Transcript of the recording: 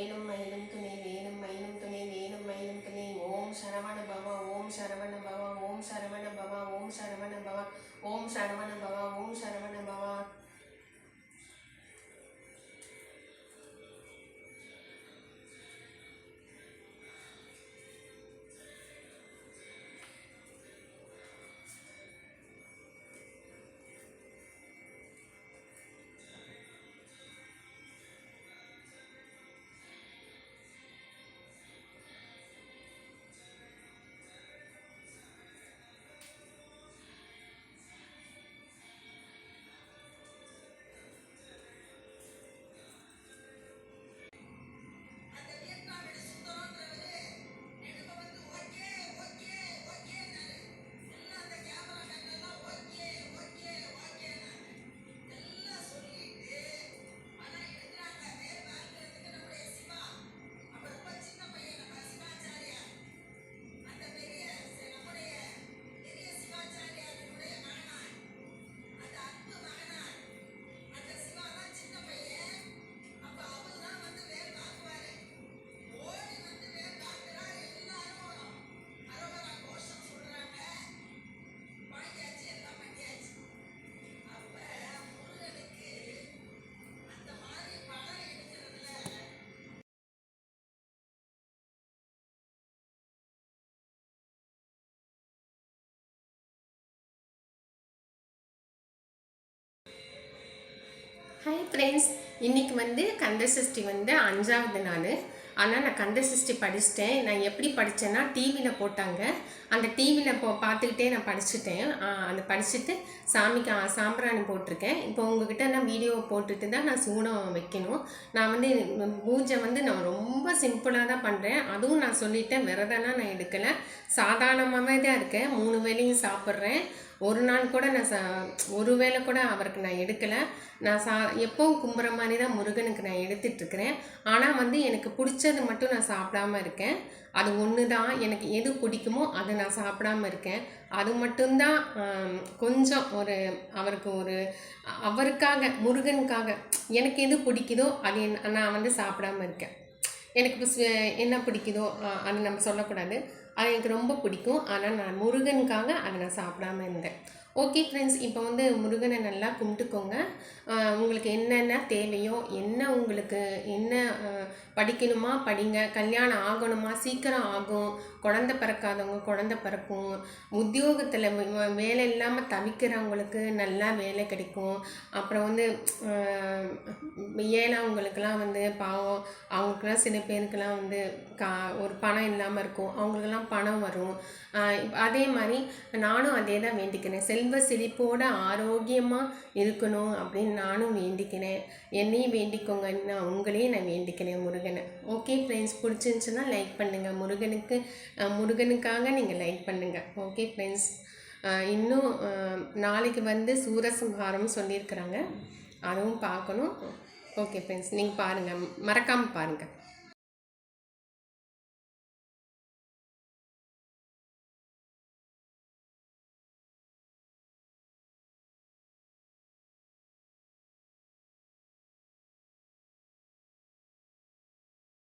నేను hi friends இன்னைக்கு வந்து கந்த சஷ்டி வந்து அஞ்சாவது நாள். ஆனால் நான் கந்த சஷ்டி படிச்சிட்டேன். நான் எப்படி படித்தேன்னா டிவியில் போட்டாங்க. அந்த டிவியில் போ பார்த்துக்கிட்டே நான் படிச்சுட்டேன். அந்த படிச்சுட்டு சாமிக்கு சாம்பிராணி போட்டிருக்கேன். இப்போ உங்ககிட்ட நான் வீடியோ போட்டுட்டு தான் நான் சூடம் வைக்கணும். நான் வந்து பூஜை வந்து நான் ரொம்ப சிம்பிளாக தான் பண்ணுறேன் அதுவும் நான் சொல்லிட்டேன் விரதம்னா நான் எடுக்கலை. சாதாரணமாகவே தான் இருக்கேன். மூணு வேளையும் சாப்பிட்றேன். ஒரு நாள் கூட நான் சா ஒரு வேளை கூட அவருக்கு நான் எடுக்கலை. நான் சா எப்பவும் கும்புற மாதிரி தான் முருகனுக்கு நான் எடுத்துட்ருக்கிறேன். ஆனால் வந்து எனக்கு பிடிச்சது மட்டும் நான் சாப்பிடாம இருக்கேன். அது ஒன்று தான். எனக்கு எது பிடிக்குமோ அதை நான் சாப்பிடாம இருக்கேன். அது மட்டும்தான் கொஞ்சம் ஒரு அவருக்கு ஒரு அவருக்காக முருகனுக்காக எனக்கு எது பிடிக்குதோ அது என்- நான் வந்து சாப்பிடாம இருக்கேன். எனக்கு என்ன பிடிக்குதோ அது நம்ம சொல்லக்கூடாது. அது எனக்கு ரொம்ப பிடிக்கும். ஆனால் நான் முருகனுக்காக அதை நான் சாப்பிடாம இருந்தேன். ஓகே ஃப்ரெண்ட்ஸ் இப்போ வந்து முருகனை நல்லா கும்பிட்டுக்கோங்க. உங்களுக்கு என்னென்ன தேவையோ என்ன உங்களுக்கு என்ன படிக்கணுமா படிங்க. கல்யாணம் ஆகணுமா சீக்கிரம் ஆகும். குழந்த பிறக்காதவங்க குழந்த பிறக்கும். உத்தியோகத்தில் வேலை இல்லாமல் தவிக்கிறவங்களுக்கு நல்லா வேலை கிடைக்கும். அப்புறம் வந்து ஏழாவங்களுக்கெல்லாம் வந்து பாவம். அவங்களுக்குலாம் சில பேருக்கெல்லாம் வந்து கா ஒரு பணம் இல்லாமல் இருக்கும். அவங்களுக்கெல்லாம் பணம் வரும். அதே மாதிரி நானும் அதே தான் வேண்டிக்கிறேன் செல்வ செழிப்போட ஆரோக்கியமாக இருக்கணும் அப்படின்னு நானும் வேண்டிக்கிறேன். என்னையும் வேண்டிக்கோங்க நான் உங்களையும் நான் வேண்டிக்கிறேன் முருகனை. ஓகே ஃப்ரெண்ட்ஸ் பிடிச்சிருந்துச்சுன்னா லைக் பண்ணுங்கள் முருகனுக்கு முருகனுக்காக நீங்கள் லைக் பண்ணுங்கள் ஓகே ஃப்ரெண்ட்ஸ் இன்னும் நாளைக்கு வந்து சூரசம்ஹாரம் சொல்லியிருக்கிறாங்க. அதுவும் பார்க்கணும். ஓகே ஃப்ரெண்ட்ஸ் நீங்கள் பாருங்கள் மறக்காமல் பாருங்கள்